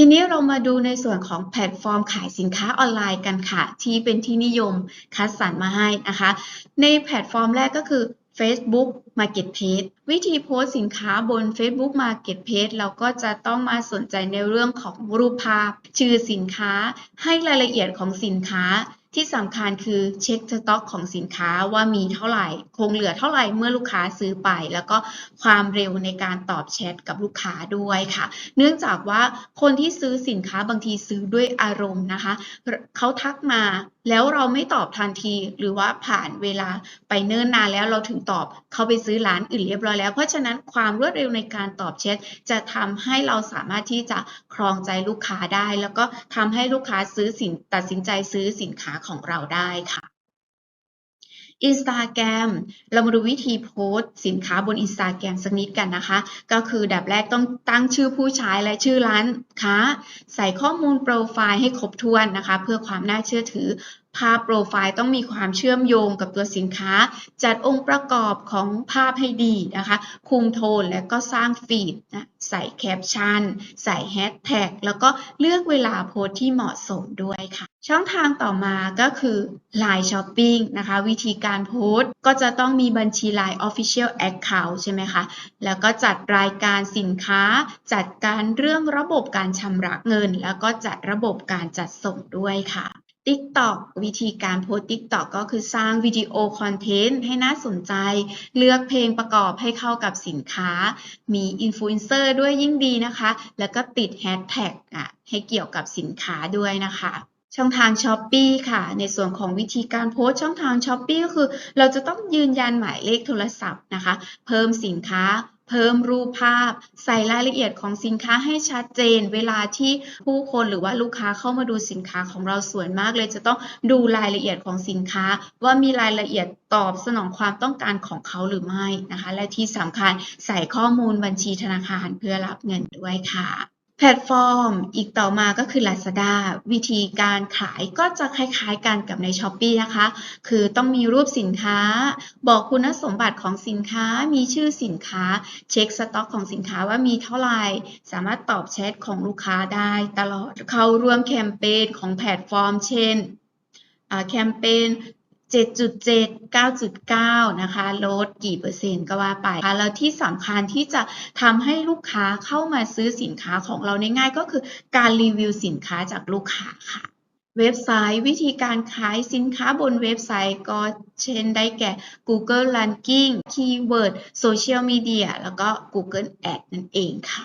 ทีนี้เรามาดูในส่วนของแพลตฟอร์มขายสินค้าออนไลน์กันค่ะ ที่เป็นที่นิยมคัดสรรมาให้นะคะ ในแพลตฟอร์มแรกก็คือ Facebook Marketplace วิธีโพสสินค้าบน Facebook Marketplace เราก็จะต้องมาสนใจในเรื่องของรูปภาพ ชื่อสินค้า ให้รายละเอียดของสินค้า ที่สำคัญคือเช็คสต็อกของสินค้าว่ามีเท่าไหร่ คงเหลือเท่าไหร่เมื่อลูกค้าซื้อไป แล้วก็ความเร็วในการตอบแชทกับลูกค้าด้วยค่ะ เนื่องจากว่าคนที่ซื้อสินค้าบางทีซื้อด้วยอารมณ์นะคะ เขาทักมา แล้วเราไม่ตอบทันที หรือว่าผ่านเวลาไปเนิ่นนานแล้วเราถึงตอบเขาไปซื้อร้านอื่นเรียบร้อยแล้ว เพราะฉะนั้นความรวดเร็วในการตอบแชทจะทำให้เราสามารถที่จะครองใจลูกค้าได้ แล้วก็ทำให้ลูกค้าซื้อสินตัดสินใจซื้อสินค้าของเราได้ค่ะ Instagram เรามาดูวิธีโพสต์สินค้าบน Instagram สักนิดกันนะคะ ก็คือดับแรกต้องตั้งชื่อผู้ใช้และชื่อร้าน ค้าใส่ข้อมูลโปรไฟล์ให้ครบถ้วนนะคะ เพื่อความน่าเชื่อถือ ภาพโปรไฟล์ต้องมีความเชื่อมโยงกับตัวสินค้า จัดองค์ประกอบของภาพให้ดีนะคะ คุมโทนและก็สร้างฟีดนะ ใส่แคปชั่น ใส่แฮชแท็กแล้วก็เลือกเวลาโพสต์ที่เหมาะสมด้วยค่ะ ช่องทางต่อมาก็คือ Line Shopping นะคะ วิธีการโพสต์ก็จะต้องมีบัญชี Line Official Account ใช่ไหมคะ แล้วก็จัดรายการสินค้า จัดการเรื่องระบบการชำระเงิน แล้วก็จัดระบบการจัดส่งด้วยค่ะ TikTok วิธีการโพสต์ TikTok ก็คือสร้างวิดีโอคอนเทนต์ให้น่าสนใจ เลือกเพลงประกอบให้เข้ากับสินค้า มีอินฟลูเอนเซอร์ด้วยยิ่งดีนะคะ แล้วก็ติดแฮชแท็กอะให้เกี่ยวกับสินค้าด้วยนะคะช่องทาง s h อ p e e ค่ะ ในส่วนของวิธีการโพสช่องทาง s h อ p e e ก็คือ เราจะต้องยืนยันหมายเลขโทรศัพท์นะคะ เพิ่มสินค้า เพิ่มรูปภาพ ใส่รายละเอียดของสินค้าให้ชัดเจน เวลาที่ผู้คนหรือว่าลูกค้าเข้ามาดูสินค้าของเราส่วนมากเลยจะต้องดูรายละเอียดของสินค้า ว่ามีรายละเอียดตอบสนองความต้องการของเขาหรือไม่นะคะ และที่สำคัญใส่ข้อมูลบัญชีธนาคารเพื่อรับเงินด้วยค่ะ แพลตฟอร์มอีกต่อมาก็คือ Lazada วิธีการขายก็จะคล้ายๆกันกับใน s h อ p e e นะคะ คือต้องมีรูปสินค้า บอกคุณสมบัติของสินค้า มีชื่อสินค้า เช็คสต็อกของสินค้าว่ามีเท่าไหร่ สามารถตอบแชทของลูกค้าได้ตลอด เข้าร่วมแคมเปญของแพลตฟอร์ม เช่นแคมเปญ 7.7 9.9 นะคะ ลดกี่เปอร์เซ็นต์ก็ว่าไปค่ะแล้วที่สำคัญที่จะทำให้ลูกค้าเข้ามาซื้อสินค้าของเราได้ง่ายก็คือการรีวิวสินค้าจากลูกค้าค่ะ เว็บไซต์วิธีการขายสินค้าบนเว็บไซต์ก็เช่นได้แก่ Google Ranking Keyword Social Media แล้วก็ Google Ad นั่นเองค่ะ